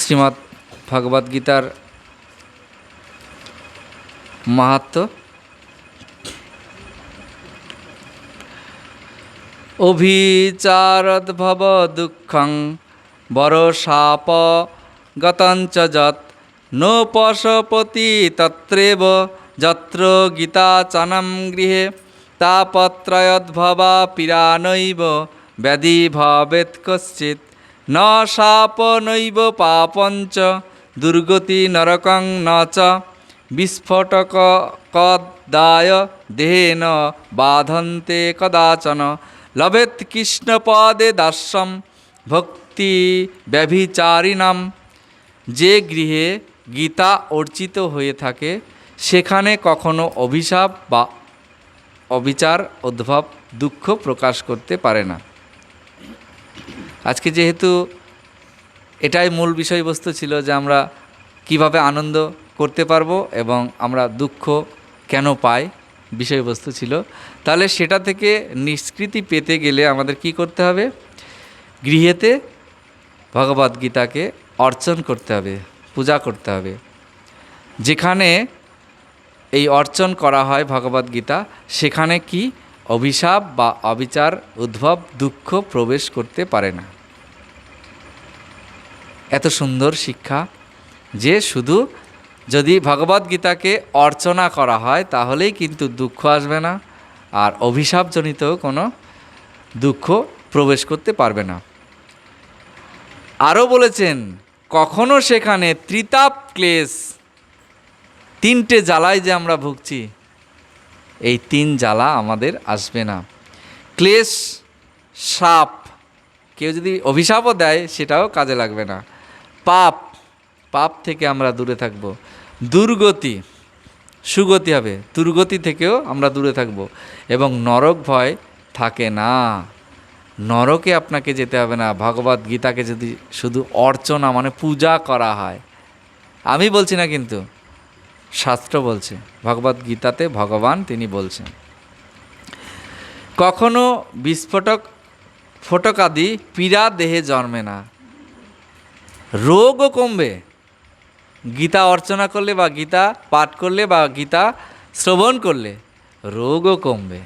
শ্রীমদ্ ভগবদ্গীতার মাহাত্ম। অভিচারদ্ভব দুঃখং বড় সাপ গতঞ্চ যত নো পশপতি তত্রেব যত্র গীতাচনম গৃহে তাপত্রয়দ্ভবা পীড়ানৈব ব্যাধি ভবেৎ কশ্চিৎ। ন শাপ নৈব পাপঞ্চ, দুর্গতি নরকং ন চ। বিস্ফোটক কদায় দেহেন বাধন্তে কদাচন। লভেত কৃষ্ণপদে দাস্যম, ভক্তি ব্যভিচারিণাম। যে গৃহে গীতা অর্চিত হয়ে থাকে, সেখানে কখনো অভিশাপ বা অবিচার, উদ্ভব, দুঃখ প্রকাশ করতে পারে না। আজকে যেহেতু এটাই মূল বিষয়বস্তু ছিল যে আমরা কীভাবে আনন্দ করতে পারব এবং আমরা দুঃখ কেন পাই বিষয়বস্তু ছিল। তাহলে সেটা থেকে নিষ্কৃতি পেতে গেলে আমাদের কি করতে হবে? গৃহেতে ভগবদ্গীতাকে অর্চন করতে হবে, পূজা করতে হবে। যেখানে এই অর্চন করা হয় ভগবদ্গীতা সেখানে কি অভিশাপ বা অবিচার, উদ্ভব, দুঃখ প্রবেশ করতে পারে না। এত সুন্দর শিক্ষা। যে শুধু যদি ভগবদ্গীতাকে অর্চনা করা হয়, তাহলেই কিন্তু দুঃখ আসবে না, আর অভিশাপজনিত কোনো দুঃখ প্রবেশ করতে পারবে না। আরও বলেছেন, কখনো সেখানে ত্রিতাপ ক্লেশ, তিনটে জ্বালায় যে আমরা ভুগছি। এই তিন জ্বালা আমাদের আসবে না। ক্লেশ, সাপ, কেউ যদি অভিশাপও দেয়, সেটাও কাজে লাগবে না। পাপ পাপ থেকে আমরা দূরে থাকব। দুর্গতি, সুগতি হবে। দুর্গতি থেকেও আমরা দূরে থাকব। এবং নরক ভয় থাকে না। নরকে আপনাকে যেতে হবে না। ভগবত গীতাকে যদি শুধু অর্চনা মানে পূজা করা হয়। আমি বলছি না কিন্তু। শাস্ত্র বলছে, ভগবত গীতাতে ভগবান তিনি বলছেন, কখনো বিস্ফোটক, ফোটকাদি পীড়া দেহে জন্মে না। রোগও কমবে। গীতা অর্চনা করলে বা গীতা পাঠ করলে বা গীতা শ্রবণ করলে রোগও কমবে।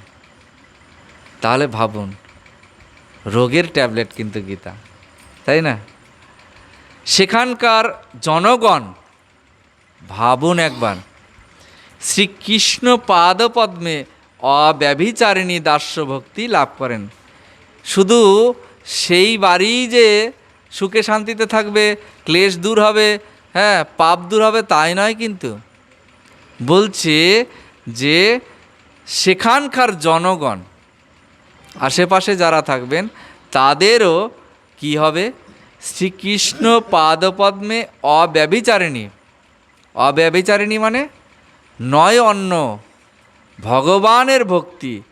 তাহলে ভাবুন, রোগের ট্যাবলেট কিন্তু গীতা, তাই না? সেখানকার জনগণ ভাবুন একবার। শ্রীকৃষ্ণ পাদপদ্মে অব্যভিচারিণী দাস্য ভক্তি লাভ করেন। শুধু সেই বাড়ি যে সুখে শান্তিতে থাকবে, ক্লেশ দূর হবে হ্যাঁ পাপ দূর হবে, তাই নয় কিন্তু। বলছে যে সেখানকার জনগণ, আশেপাশে যারা থাকবেন, তাদেরও কি হবে? শ্রীকৃষ্ণ পাদপদ্মে অব্যভিচারিণী অব্যভিচারিণী মানে নয় অন্য ভগবানের ভক্তি,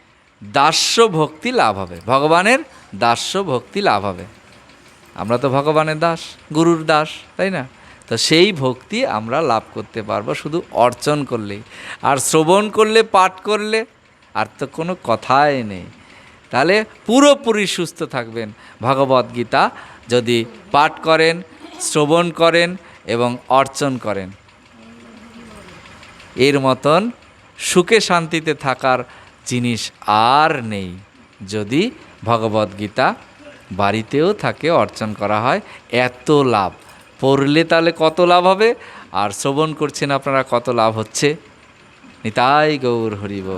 দাস্য ভক্তি লাভ হবে। ভগবানের দাস্য ভক্তি লাভ হবে। আমরা তো ভগবানের দাস, গুরুর দাস, তাই না? তো সেই ভক্তি আমরা লাভ করতে পারব শুধু অর্চন করলেই। আর শ্রবণ করলে, পাঠ করলে আর তো কোনো কথাই নেই। তাহলে পুরোপুরি সুস্থ থাকবেন ভগবদ গীতা। যদি পাঠ করেন, শ্রবণ করেন এবং অর্চন করেন। এর মতন সুখে শান্তিতে থাকার জিনিস আর নেই। যদি ভগবদ্গীতা বাড়িতেও থাকে, অর্চন করা হয়, এত লাভ। পড়লে তাহলে কত লাভ হবে? আর শ্রবণ করছেন আপনারা, কত লাভ হচ্ছে? নিতাই গৌর হরিব।